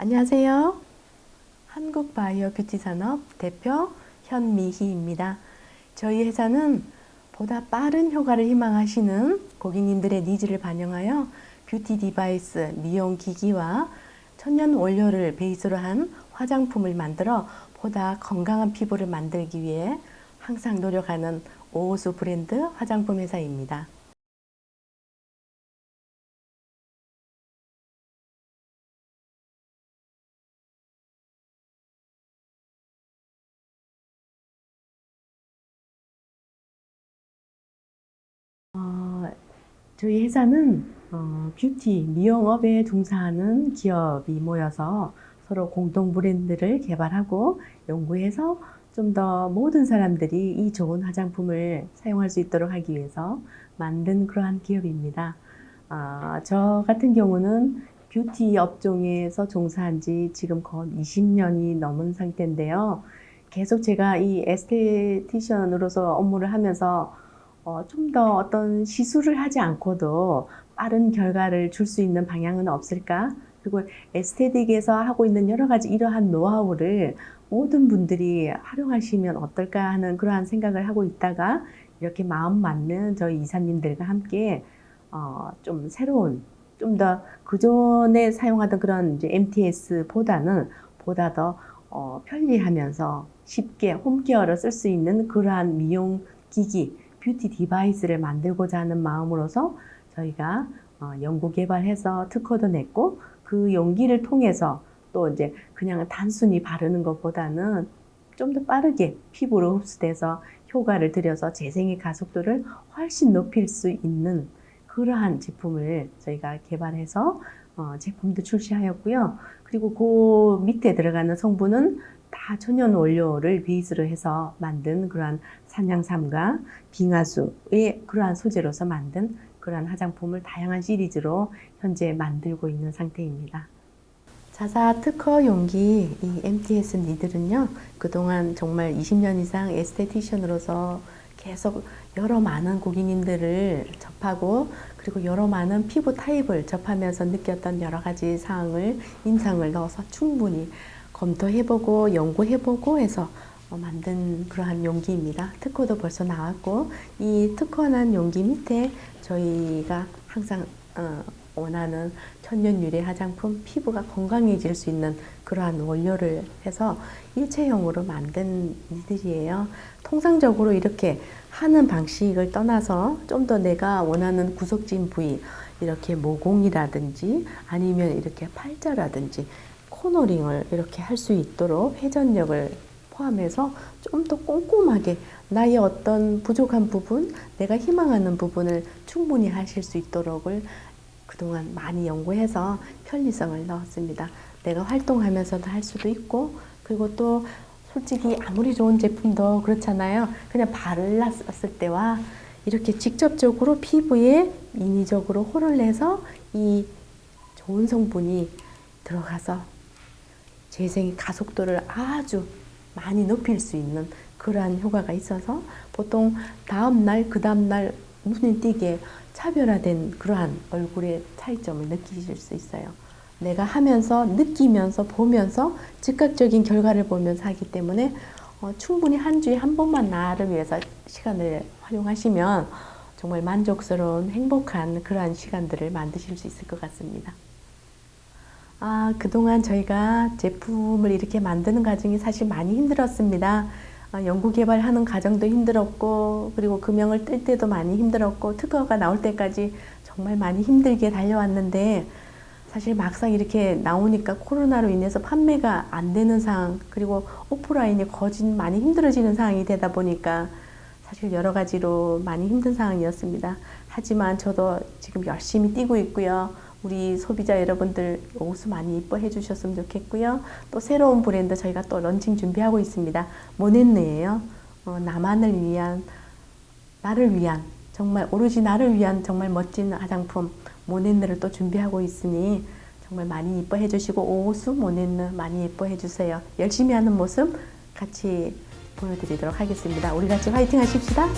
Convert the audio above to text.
안녕하세요. 한국 바이오 뷰티 산업 대표 현미희입니다. 저희 회사는 보다 빠른 효과를 희망하시는 고객님들의 니즈를 반영하여 뷰티 디바이스, 미용 기기와 천연 원료를 베이스로 한 화장품을 만들어 보다 건강한 피부를 만들기 위해 항상 노력하는 오호수 브랜드 화장품 회사입니다. 저희 회사는 어, 뷰티, 미용업에 종사하는 기업이 모여서 서로 공동 브랜드를 개발하고 연구해서 좀 더 모든 사람들이 이 좋은 화장품을 사용할 수 있도록 하기 위해서 만든 그러한 기업입니다. 아, 저 같은 경우는 뷰티 업종에서 종사한 지 지금 거의 20년이 넘은 상태인데요. 계속 제가 이 에스테티션으로서 업무를 하면서 어, 좀 더 어떤 시술을 하지 않고도 빠른 결과를 줄 수 있는 방향은 없을까? 그리고 에스테틱에서 하고 있는 여러 가지 이러한 노하우를 모든 분들이 활용하시면 어떨까 하는 그러한 생각을 하고 있다가 이렇게 마음 맞는 저희 이사님들과 함께 어, 좀 새로운 좀 더 그전에 사용하던 그런 이제 MTS보다는 보다 더 어, 편리하면서 쉽게 홈케어를 쓸 수 있는 그러한 미용 기기, 뷰티 디바이스를 만들고자 하는 마음으로서 저희가 어, 연구 개발해서 특허도 냈고 그 용기를 통해서 또 이제 그냥 단순히 바르는 것보다는 좀 더 빠르게 피부로 흡수돼서 효과를 들여서 재생의 가속도를 훨씬 높일 수 있는 그러한 제품을 저희가 개발해서 어, 제품도 출시하였고요. 그리고 그 밑에 들어가는 성분은 다 천연 원료를 베이스로 해서 만든 그러한 산양삼과 빙하수의 그러한 소재로서 만든 그러한 화장품을 다양한 시리즈로 현재 만들고 있는 상태입니다. 자사 특허 용기 이 MTS 니들은요 그동안 정말 20년 이상 에스테티션으로서 계속 여러 많은 고객님들을 접하고 그리고 여러 많은 피부 타입을 접하면서 느꼈던 여러 가지 사항을 인상을 넣어서 충분히 검토해보고 연구해보고 해서 어, 만든 그러한 용기입니다. 특허도 벌써 나왔고 이 특허난 용기 밑에 저희가 항상 어, 원하는 천연 유래 화장품 피부가 건강해질 수 있는 그러한 원료를 해서 일체형으로 만든 이들이에요. 통상적으로 이렇게 하는 방식을 떠나서 좀 더 내가 원하는 구석진 부위 이렇게 모공이라든지 아니면 이렇게 팔자라든지 코너링을 이렇게 할 수 있도록 회전력을 포함해서 좀 더 꼼꼼하게 나의 어떤 부족한 부분, 내가 희망하는 부분을 충분히 하실 수 있도록을 그동안 많이 연구해서 편리성을 넣었습니다. 내가 활동하면서도 할 수도 있고, 그리고 또 솔직히 아무리 좋은 제품도 그렇잖아요. 그냥 발랐을 때와 이렇게 직접적으로 피부에 인위적으로 호를 내서 이 좋은 성분이 들어가서 재생의 가속도를 아주 많이 높일 수 있는 그러한 효과가 있어서 보통 다음 날, 그 다음 날 눈에 띄게 차별화된 그러한 얼굴의 차이점을 느끼실 수 있어요. 내가 하면서 느끼면서 보면서 즉각적인 결과를 보면서 하기 때문에 어, 충분히 한 주에 한 번만 나를 위해서 시간을 활용하시면 정말 만족스러운 행복한 그러한 시간들을 만드실 수 있을 것 같습니다. 아, 그동안 저희가 제품을 이렇게 만드는 과정이 사실 많이 힘들었습니다. 아, 연구 개발하는 과정도 힘들었고, 그리고 금형을 뜰 때도 많이 힘들었고, 특허가 나올 때까지 정말 많이 힘들게 달려왔는데, 사실 막상 이렇게 나오니까 코로나로 인해서 판매가 안 되는 상황, 그리고 오프라인이 거진 많이 힘들어지는 상황이 되다 보니까 사실 여러 가지로 많이 힘든 상황이었습니다. 하지만 저도 지금 열심히 뛰고 있고요. 우리 소비자 여러분들 옷을 많이 이뻐해 주셨으면 좋겠고요. 또 새로운 브랜드 저희가 또 런칭 준비하고 있습니다. 모네네예요. 어, 나만을 위한 나를 위한 정말 오로지 나를 위한 정말 멋진 화장품 모네네를 또 준비하고 있으니 정말 많이 이뻐해 주시고 오수 모네네 많이 이뻐해 주세요. 열심히 하는 모습 같이 보여드리도록 하겠습니다. 우리 같이 화이팅 하십시다.